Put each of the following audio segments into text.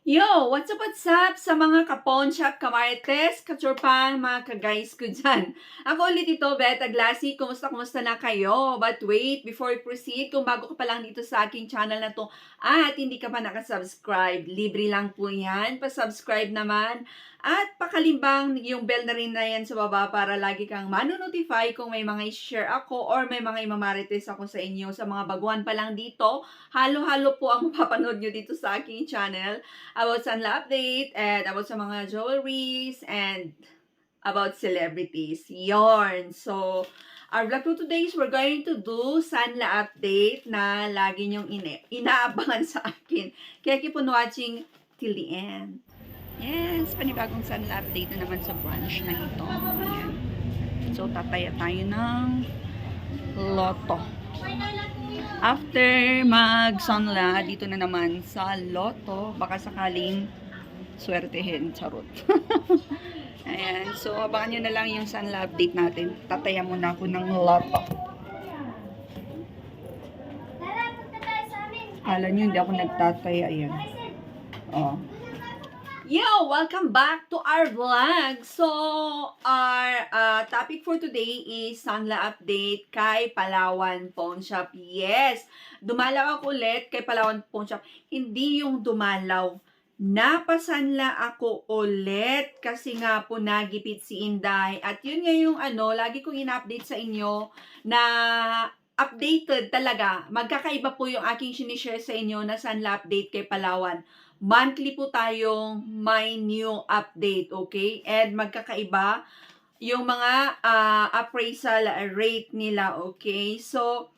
Yo! What's up, what's up sa mga kapon shop, kamarites, katsurpang, mga ka-guys ko dyan. Ako ulit ito, Beta Glassy. Kumusta, kumusta na kayo? But wait, before we proceed, kung bago ka pa lang dito sa aking channel na to at hindi ka pa nakasubscribe, libre lang po yan. Pa-subscribe naman. At pakalimbang yung bell na rin na yan sa baba para lagi kang manonotify kung may mga i-share ako or may mga imamarites ako sa inyo sa mga baguhan pa lang dito. Halo-halo po ang mapapanood nyo dito sa aking channel about Sanla update and about sa mga jewelries and about celebrities. Yorn. So, our vlog for today is we're going to do Sanla update na lagi nyong ina inaabangan sa akin. Kaya keep on watching till the end. Yes, panibagong Sanla update na naman sa branch na ito. Ayan. So, tataya tayo ng loto. After mag-sunla, dito na naman sa loto, baka sakaling swertehin, charot. Ayan, so abangan nyo na lang yung sunla update natin. Tataya muna ako ng loto. Kala nyo, hindi ako nagtataya. Ayan. Oh. Yo! Welcome back to our vlog! So, our uh, topic for today is Sanla update kay Palawan Pawn Shop. Yes! Dumalaw ako ulit kay Palawan Pawn Shop. Hindi yung dumalaw. Napasanla ako ulit kasi nga po nagipit si Inday. At yun nga yung ano, lagi kong in-update sa inyo na updated talaga. Magkakaiba po yung aking sinishare sa inyo na Sanla update kay Palawan monthly po tayong may new update, okay? And magkakaiba yung mga uh, appraisal rate nila, okay? So,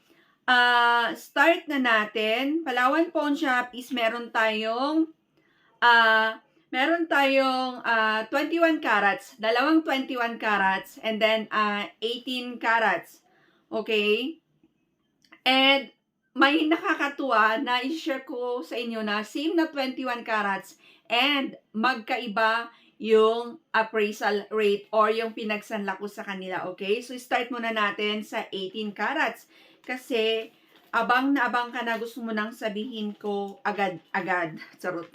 uh, start na natin. Palawan Pawn Shop is meron tayong uh, meron tayong uh, 21 carats, dalawang 21 carats, and then uh, 18 carats, okay? And may nakakatuwa na i-share ko sa inyo na same na 21 carats and magkaiba yung appraisal rate or yung pinagsanla ko sa kanila, okay? So, start muna natin sa 18 carats kasi abang na abang ka na gusto mo nang sabihin ko agad-agad, charot,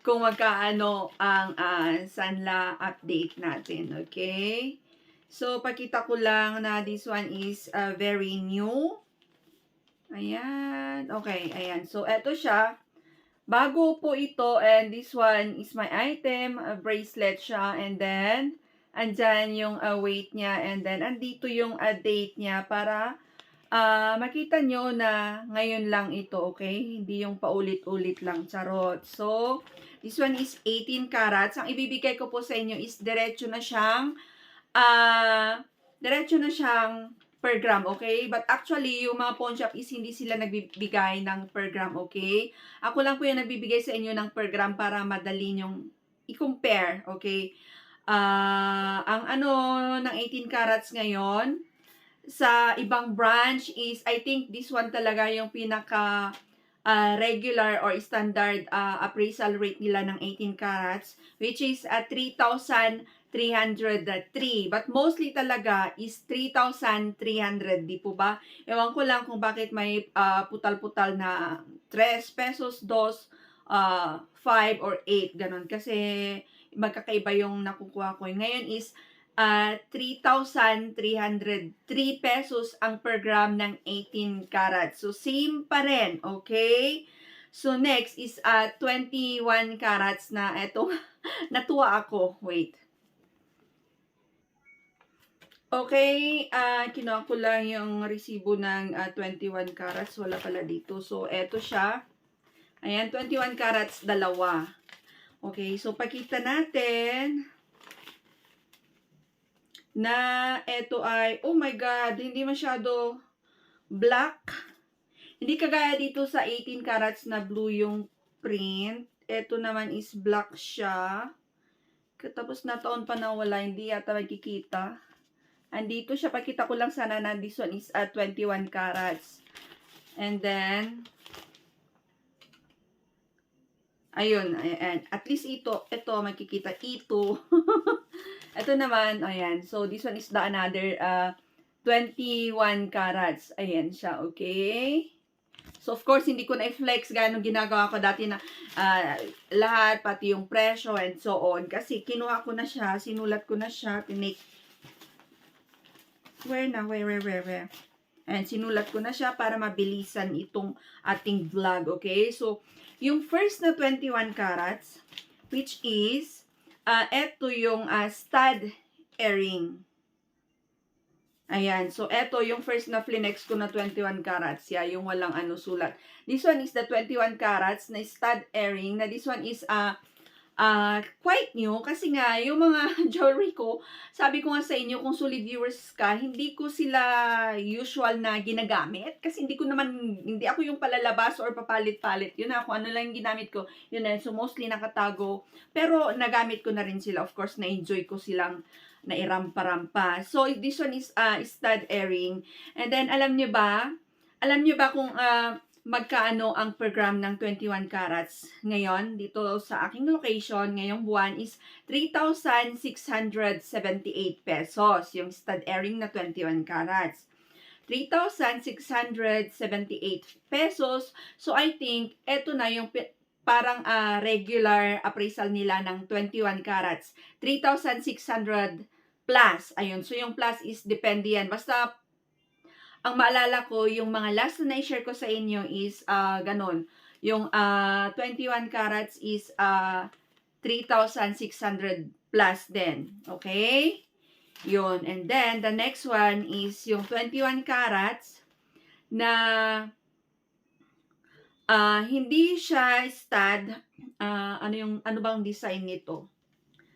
kung magkaano ang uh, sanla update natin, okay? So, pakita ko lang na this one is uh, very new. Ayan. Okay, ayan. So, eto siya. Bago po ito, and this one is my item. A bracelet siya. And then, andyan yung uh, weight niya. And then, andito yung uh, date niya para uh, makita nyo na ngayon lang ito, okay? Hindi yung paulit-ulit lang. Charot. So, this one is 18 carats. Ang ibibigay ko po sa inyo is diretso na siyang, uh, diretso na siyang per gram, okay? But actually, yung mga pawn shop is hindi sila nagbibigay ng per gram, okay? Ako lang po yung nagbibigay sa inyo ng per gram para madali nyong i-compare, okay? Uh, ang ano ng 18 carats ngayon, sa ibang branch is, I think this one talaga yung pinaka uh, regular or standard uh, appraisal rate nila ng 18 carats, which is uh, 3,000 303. But mostly talaga is 3,300, di po ba? Ewan ko lang kung bakit may uh, putal-putal na 3 pesos, 2, uh, 5 or 8, ganun. Kasi magkakaiba yung nakukuha ko. Ngayon is uh, 3,303 pesos ang per gram ng 18 carats. So, same pa rin, okay? So, next is uh, 21 carats na eto. natuwa ako. Wait. Okay, uh, kinuha ko lang yung resibo ng uh, 21 carats. Wala pala dito. So, eto siya. Ayan, 21 carats, dalawa. Okay, so pakita natin na eto ay, oh my God, hindi masyado black. Hindi kagaya dito sa 18 carats na blue yung print. Eto naman is black siya. Tapos na taon pa na wala, hindi yata magkikita. Andito siya, pakita ko lang sana na this one is at 21 carats. And then, ayun, ayan. At least ito, ito, makikita, ito. ito naman, ayan. So, this one is the another uh, 21 carats. Ayan siya, okay? So, of course, hindi ko na-flex gano'ng ginagawa ko dati na ah, lahat, pati yung presyo and so on. Kasi kinuha ko na siya, sinulat ko na siya, tinake Where na? Where, where, where, where? And sinulat ko na siya para mabilisan itong ating vlog, okay? So, yung first na 21 carats, which is, uh, eto yung uh, stud earring. Ayan. So, eto yung first na flinex ko na 21 carats. Yeah, yung walang ano sulat. This one is the 21 carats na stud earring. Na this one is, uh, uh, quite new. Kasi nga, yung mga jewelry ko, sabi ko nga sa inyo, kung solid viewers ka, hindi ko sila usual na ginagamit. Kasi hindi ko naman, hindi ako yung palalabas or papalit-palit. Yun kung ano lang yung ginamit ko. Yun na, so mostly nakatago. Pero nagamit ko na rin sila. Of course, na-enjoy ko silang nairampa-rampa. So, this one is uh, stud earring. And then, alam nyo ba, alam nyo ba kung uh, magkaano ang per gram ng 21 carats ngayon dito sa aking location ngayong buwan is 3,678 pesos yung stud earring na 21 carats. 3,678 pesos. So, I think, eto na yung parang ah, regular appraisal nila ng 21 carats. 3,600 plus. Ayun. So, yung plus is depende yan. Basta, ang maalala ko, yung mga last na na-share ko sa inyo is ah ganun. Yung ah 21 carats is ah 3,600 plus din. Okay? Yun. And then, the next one is yung 21 carats na ah hindi siya stud. ah ano yung ano bang design nito?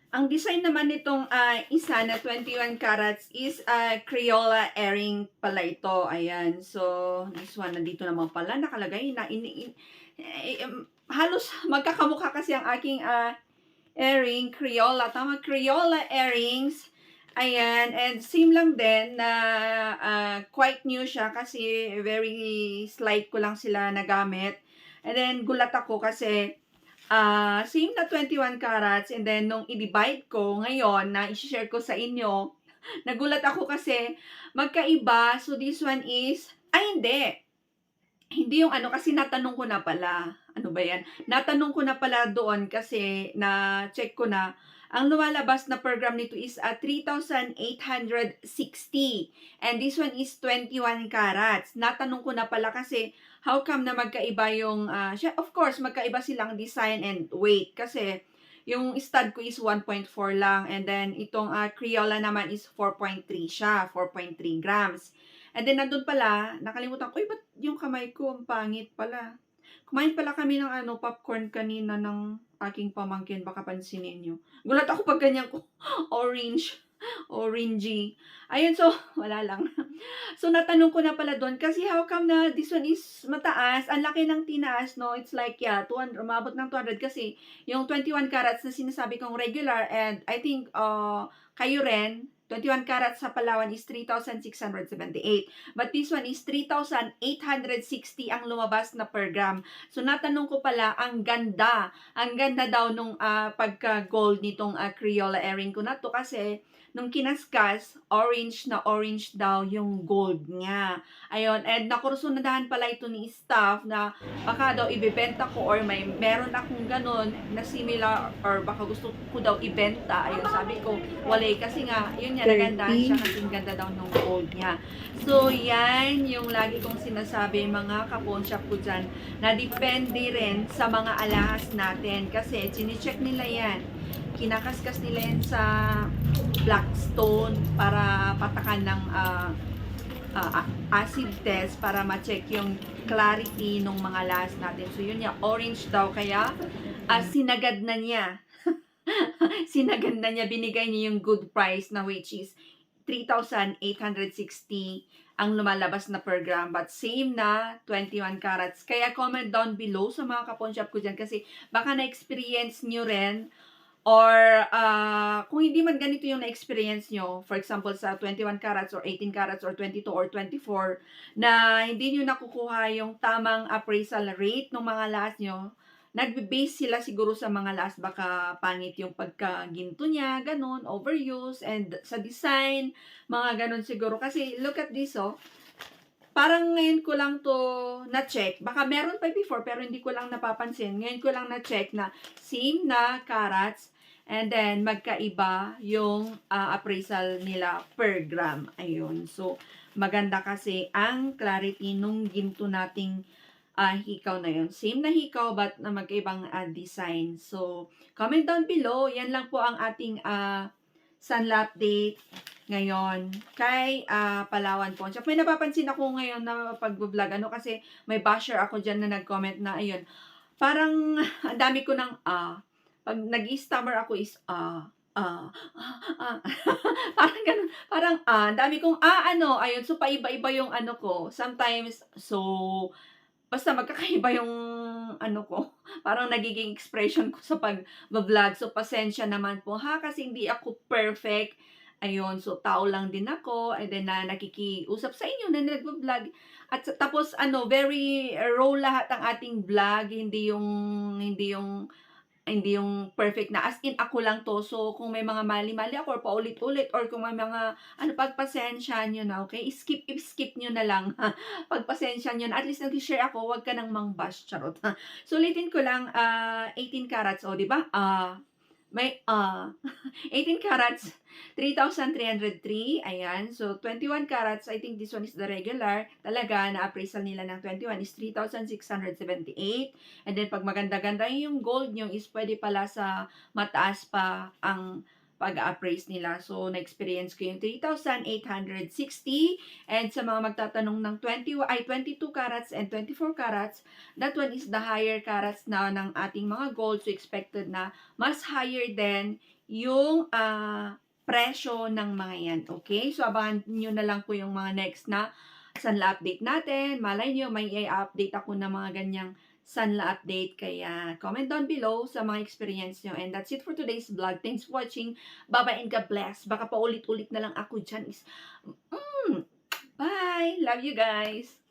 Ang design naman nitong ah, isa na 21 carats is uh, Crayola earring pala ito. Ayan. So, this one, nandito naman pala nakalagay na ini, in, eh, halos magkakamukha kasi ang aking ah, earring, Crayola. Tama, Crayola earrings. Ayan, and same lang din na ah, quite new siya kasi very slight ko lang sila nagamit. And then, gulat ako kasi ah same na 21 carats and then nung i-divide ko ngayon na i-share ko sa inyo, nagulat ako kasi magkaiba. So, this one is, ay hindi. Hindi yung ano, kasi natanong ko na pala. Ano ba yan? Natanong ko na pala doon kasi na check ko na ang lumalabas na program nito is uh, 3,860. And this one is 21 carats. Natanong ko na pala kasi how come na magkaiba yung, uh, siya- of course, magkaiba silang design and weight. Kasi yung stud ko is 1.4 lang. And then itong uh, Crayola naman is 4.3 siya. 4.3 grams. And then nandun pala, nakalimutan ko, ba't yung kamay ko, ang pangit pala. Kumain pala kami ng ano, popcorn kanina ng aking pamangkin, baka pansinin nyo. Gulat ako pag ganyan ko, orange, orangey. Ayun, so, wala lang. so, natanong ko na pala doon, kasi how come na this one is mataas, ang laki ng tinaas, no? It's like, yeah, 200, umabot ng 200 kasi yung 21 carats na sinasabi kong regular, and I think, uh, kayo rin, 21 carats sa Palawan is 3,678. But this one is 3,860 ang lumabas na per gram. So natanong ko pala, ang ganda. Ang ganda daw nung ah, pagka-gold nitong uh, Crayola earring ko na to kasi nung kinaskas, orange na orange daw yung gold niya. Ayun, and nakursunadahan pala ito ni staff na baka daw ibebenta ko or may meron akong ganun na similar or baka gusto ko daw ibenta. Ayun, sabi ko, walay kasi nga, yun nga, nagandahan siya kasi ganda daw ng gold niya. So, yan yung lagi kong sinasabi mga kapon-shop ko dyan na depende rin sa mga alahas natin kasi chine-check nila yan kinakaskas nila yan sa black stone para patakan ng ah, ah, acid test para ma-check yung clarity ng mga lahas natin. So yun niya, orange daw kaya ah, sinagad na niya. sinagad na niya, binigay niya yung good price na which is 3,860 ang lumalabas na per gram. But same na 21 carats. Kaya comment down below sa mga kapon shop ko dyan kasi baka na-experience nyo rin or uh, kung hindi man ganito yung na-experience nyo, for example sa 21 carats or 18 carats or 22 or 24, na hindi nyo nakukuha yung tamang appraisal rate ng mga lahas nyo, nagbe-base sila siguro sa mga lahas, baka pangit yung pagkaginto niya, ganun, overuse, and sa design, mga ganun siguro. Kasi look at this, oh, parang ngayon ko lang to na-check. Baka meron pa before pero hindi ko lang napapansin. Ngayon ko lang na-check na same na carats and then magkaiba yung ah, appraisal nila per gram. Ayun. So, maganda kasi ang clarity nung ginto nating ah, hikaw na yun. Same na hikaw but na magkaibang ah, design. So, comment down below. Yan lang po ang ating uh, sunlap update ngayon kay ah, Palawan po. Tsaka may napapansin ako ngayon na pag-vlog ano kasi may basher ako dyan na nag-comment na ayun. Parang ang dami ko ng ah. Pag nag-stammer ako is ah ah ah, ah. parang ganun. Parang ah, dami kong ah ano, ayun. So paiba-iba yung ano ko. Sometimes so basta magkakaiba yung ano ko. Parang nagiging expression ko sa pag-vlog. So pasensya naman po ha kasi hindi ako perfect. Ayun, so tao lang din ako, and then na nakikiusap sa inyo na nagvo-vlog. At tapos ano, very raw lahat ang ating vlog, hindi yung hindi yung hindi yung perfect na as in ako lang to. So kung may mga mali-mali ako or paulit-ulit or kung may mga ano pagpasensya nyo na, okay? Skip skip nyo na lang. pagpasensya nyo na. At least nag-share ako, wag ka nang mang-bash, charot. so ulitin ko lang, ah 18 carats, o, di ba? Ah, may, ah 18 carats, 3,303. Ayan. So, 21 carats, I think this one is the regular. Talaga, na-appraisal nila ng 21 is 3,678. And then, pag maganda-ganda yung gold nyo, is pwede pala sa mataas pa ang pag-appraise nila. So, na-experience ko yung 3,860. And sa mga magtatanong ng 20, ay 22 carats and 24 carats, that one is the higher carats na ng ating mga gold. So, expected na mas higher than yung ah, presyo ng mga yan. Okay? So, abangan nyo na lang po yung mga next na Sanla update natin. Malay nyo, may i-update ako ng mga ganyang Sanla update. Kaya, comment down below sa mga experience nyo. And that's it for today's vlog. Thanks for watching. Bye-bye and God bless. Baka paulit-ulit na lang ako dyan. Is, mm, bye! Love you guys!